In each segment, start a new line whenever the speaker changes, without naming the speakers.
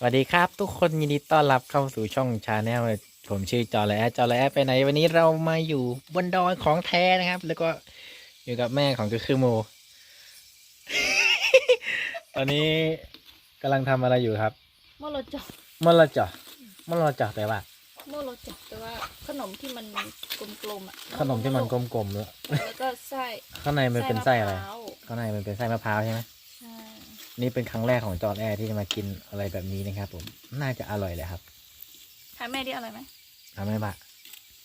สวัสดีครับทุกคนยินดีต้อนรับเข้าสู่ช่องชาแนลผมชื่อจอและแอดจอและแอดไปไหนวันนี้เรามาอยู่บนดอยของแท้นะครับ แล้วก็อยู่กับแม่ของก็คือโม ตอนนี้กำลังทำอะไรอยู่ครับ
โมโลจอก
มอลจอมอลจอแปลว่า
โมโลจอกแต่ว่าขนมที่มันกลมๆอะ
ขนมที่มันกลมๆแล้ว
แล้วก็ไส้
ข้างในมันเป็นไส้อะไร
มพาว
ข้างในมันเป็นไส้มะพร้าวใช่ไหม
ใช่
นี่เป็นครั้งแรกของจอแอร์ที่จะมากินอะไรแบบนี้นะครับผม น่าจะอร่อยเลยครับ
ถามแม่ดิอะไรไหม
ทำไหมบะ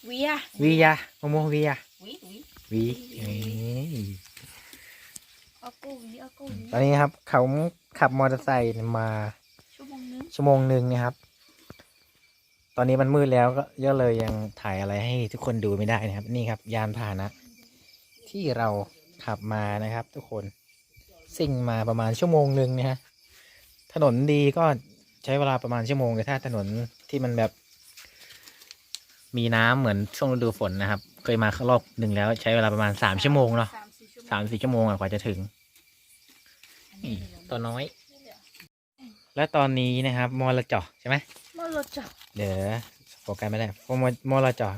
เวีย
วิยาโมโมวิยา
วิวิ
วิเอ้ย
อากูวิอากูวิ
ตอนนี้ครับ เขาขับมอเตอร์ไซค์มา
ชั่วโมงนึง
ชั่วโมงหนึ่งนะครับ ตอนนี้มันมืดแล้วก็เยอะเลยยังถ่ายอะไรให้ทุกคนดูไม่ได้นะครับ นี่ครับ ยานพาหนะ ที่เราขับมานะครับ ทุกคน ซิ่งมาประมาณชั่วโมงหนึ่งนะฮะถนนดีก็ใช้เวลาประมาณชั่วโมงแต่ถ้าถนนที่มันแบบ มีน้ำเหมือนช่วงฤดูฝนนะครับ เคยมารอบหนึ่งแล้วใช้เวลาประมาณสามชั่วโมงเนาะ
สามสี่ชั่วโมง
สามสี่ชั่วโมงอะกว่าจะถึงนี่ตัวน้อย และตอนนี้นะครับมอลจอใช่ไหม
โมโลจอก
เดี๋ยวโฟกัสไม่ได้โฟมมอลจอ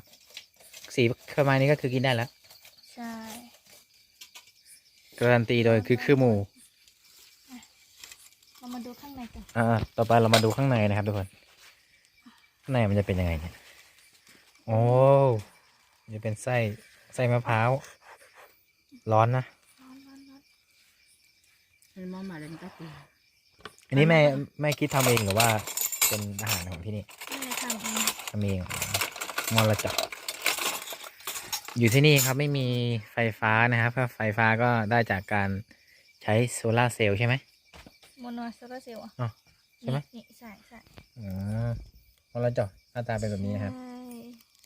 สีประมาณนี้ก็คือกินได้แล้ว
ใช่
การันตีโดยคือคือหมู
เรามาดูข้างในกัน
อ่าต่อไปเรามาดูข้างในนะครับทุกคน ข้างในมันจะเป็นยังไงเนี่ยโอ้มันจะเป็นไส้ไส้มะพร้าว ร้อนนะ
ร้อนร้อนร้อน
El mamá le encanta.
อันนี้แม่แม่คิดทำเองหรือว่าเป็นอาหารของที่นี่
แม่ทำเอง
ทำเองมอลจออยู่ที่นี่ครับไม่มีไฟฟ้านะครับถ้าไฟฟ้าก็ได้จากการใช้โซลาร์เซลล์ใช่ไหม
โมโนโซลาร์เซลล์อะ
อ๋อใช่ไหม
นี่ใช่ใช่
อ๋อมอลจอหน้าตาเป็นแบบนี้นะครับ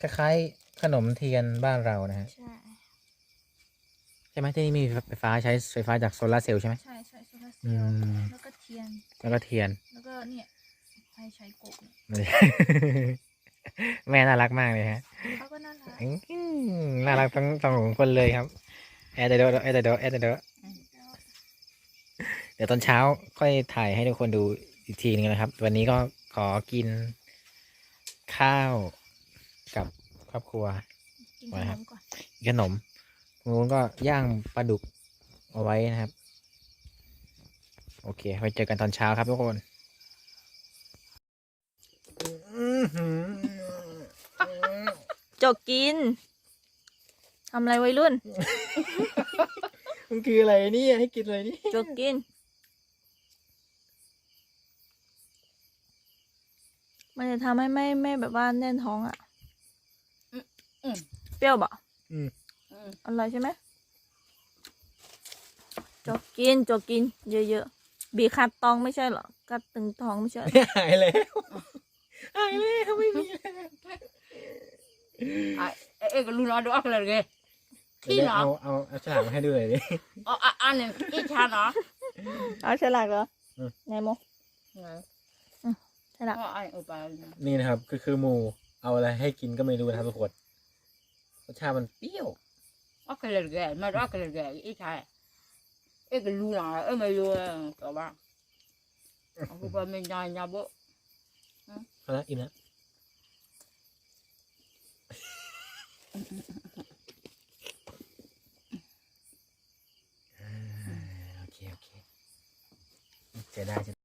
ใช่
คล้ายๆขนมเทียนบ้านเรานะฮะ
ใช่
ใช่ไหมที่นี่มีไฟฟ้าใช้ไฟฟ้าจากโซลาร์เซลล์ใช่ไหม
ใช่ใช่โซลาร์เซ
อื
ลล์
ม
แล้วก็เทียน
แล้วก็เทียน
แล้วก็เนี่ยไฟใช้กบเนี่ย
แม่น่ารักมากเลยฮะ
เขาก็น่ารัก
อื้อน่ารักทั้งสองคนเลยครับ แอดเดโดแอดเดโดแอดเดโดเดี๋ยวตอนเช้าค่อยถ่ายให้ทุกคนดูอีกทีนึงนะครับ วันนี้ก็ขอกินข้าวกับครอบครัว
กินขนมก่อน
ขนมตรงนู้นก็ย่างปลาดุกเอาไว้นะครับ โอเคไว้เจอกันตอนเช้าครับทุกคนอื้อหือ
จกกินทำอะไรวัยรุ่น
มันคืออะไรเนี่ยให้กินอะไรนี่
จกกิน มันจะทำให้ไม่ไม่แบบว่าแน่นท้องอะ
อืม
เปรี้ยวบ่
อืม
Mm.
อร่อยใช่ไหมจกกินจกกิน เยอะๆบีบคัดตองไม่ใช่เหรอกัดตึงท้องไม่ใช่เหรอ
หายแล้วหายแล้วไม่มีแล้ว
Ai, eh, que luna doa que lagi.
เดี๋ยวเอาเอาเอาฉลากมาให้ดูเลยดิ
Oh, ane, ikan ah.
เอาฉลากเหรอ
อืม
ไหนโมฉลาก
Oh, ai upaya.
นี่นะครับก็คือหมูเอาอะไรให้กินก็ไม่รู้นะครับทุกคนรสชาติมันเปรี้ยว
Oh, que lagi, ma doa que lagi ikan. Eh, que luna, eh, me yo, que va. Aku pa me nya nya bo.
พอแล้วอิ่มแล้ว